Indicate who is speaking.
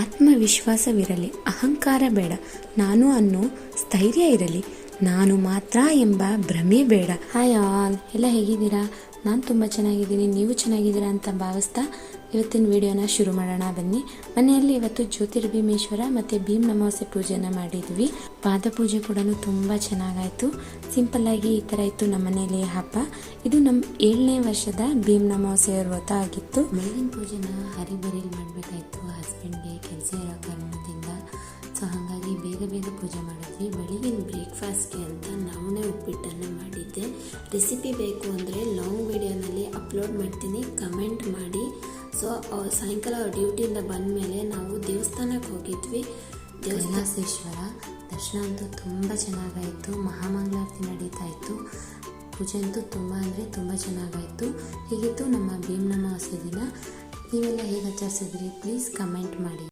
Speaker 1: ಆತ್ಮವಿಶ್ವಾಸವಿರಲಿ ಅಹಂಕಾರ ಬೇಡ. ನಾನು ಅನ್ನೋ ಸ್ಥೈರ್ಯ ಇರಲಿ. ನಾನು ಮಾತ್ರ ಎಂಬ ಭ್ರಮೆ ಬೇಡ. ಹಾಯ್ ಆಲ್ ಎಲ್ಲ ಹೇಗಿದ್ದೀರಾ? ನಾನು ತುಂಬ ಚೆನ್ನಾಗಿದ್ದೀನಿ. ನೀವು ಚೆನ್ನಾಗಿದ್ದೀರಾ ಅಂತ ಭಾವಿಸ್ತಾ ಇವತ್ತಿನ ವಿಡಿಯೋನ ಶುರು ಮಾಡೋಣ. ಬನ್ನಿ. ಮನೆಯಲ್ಲಿ ಇವತ್ತು ಜ್ಯೋತಿರ್ಭೀಮೇಶ್ವರ ಮತ್ತು ಭೀಮ್ ನಮಾಸೆ ಪೂಜೆನ ಮಾಡಿದ್ವಿ. ಪಾದ ಪೂಜೆ ಕೂಡ ತುಂಬ ಚೆನ್ನಾಗಾಯಿತು. ಸಿಂಪಲ್ಲಾಗಿ ಈ ಥರ ಇತ್ತು ನಮ್ಮ ಮನೆಯಲ್ಲಿ ಹಬ್ಬ. ಇದು ನಮ್ಮ ಏಳನೇ ವರ್ಷದ ಭೀಮ್ ನಮಾವಾಸ್ಯೆಯ ವ್ರತ ಆಗಿತ್ತು. ಮೇಲಿನ ಪೂಜೆನ ಹರಿಬರಿಲಿ ಮಾಡಬೇಕಾಯಿತು. ಹಸ್ಬೆಂಡ್ಗೆ ಕೆಲಸ ಇರೋ ಕಾರಣದಿಂದ ಸೊ ಹಾಗಾಗಿ ಬೇಗ ಬೇಗ ಪೂಜೆ ಮಾಡಿದ್ವಿ. ಬೆಳಿಗಿನ ಬ್ರೇಕ್ಫಾಸ್ಟ್ಗೆ ಅಂತ ನಾವೇ ಉಪ್ಪಿಟ್ಟನ್ನು ಮಾಡಿದ್ದೆ. ರೆಸಿಪಿ ಬೇಕು ಅಂದರೆ ಲಾಂಗ್ ವಿಡಿಯೋನಲ್ಲಿ ಅಪ್ಲೋಡ್ ಮಾಡ್ತೀನಿ. ಕಮೆಂಟ್ ಮಾಡಿ. ಸೊ ಸಾಯಂಕಾಲ ಡ್ಯೂಟಿಯಿಂದ ಬಂದ ಮೇಲೆ ನಾವು ದೇವಸ್ಥಾನಕ್ಕೆ ಹೋಗಿದ್ವಿ. ದೇವಸ್ಥಾನೇಶ್ವರ ದರ್ಶನ ಅಂತೂ ತುಂಬ ಚೆನ್ನಾಗಾಯಿತು. ಮಹಾಮಂಗಳಾರತಿ ನಡೀತಾ ಇತ್ತು ಪೂಜೆ ಅಂತೂ ತುಂಬ ಅಂದರೆ ತುಂಬ ಚೆನ್ನಾಗಾಯಿತು. ಹೀಗಿತ್ತು ನಮ್ಮ ಭೀಮ್ ನಮಾವಾಸ್ಯೆ ದಿನ. ನೀವೆಲ್ಲ ಹೇಗೆ ಆಚರಿಸಿದ್ರಿ? ಪ್ಲೀಸ್ ಕಮೆಂಟ್ ಮಾಡಿ.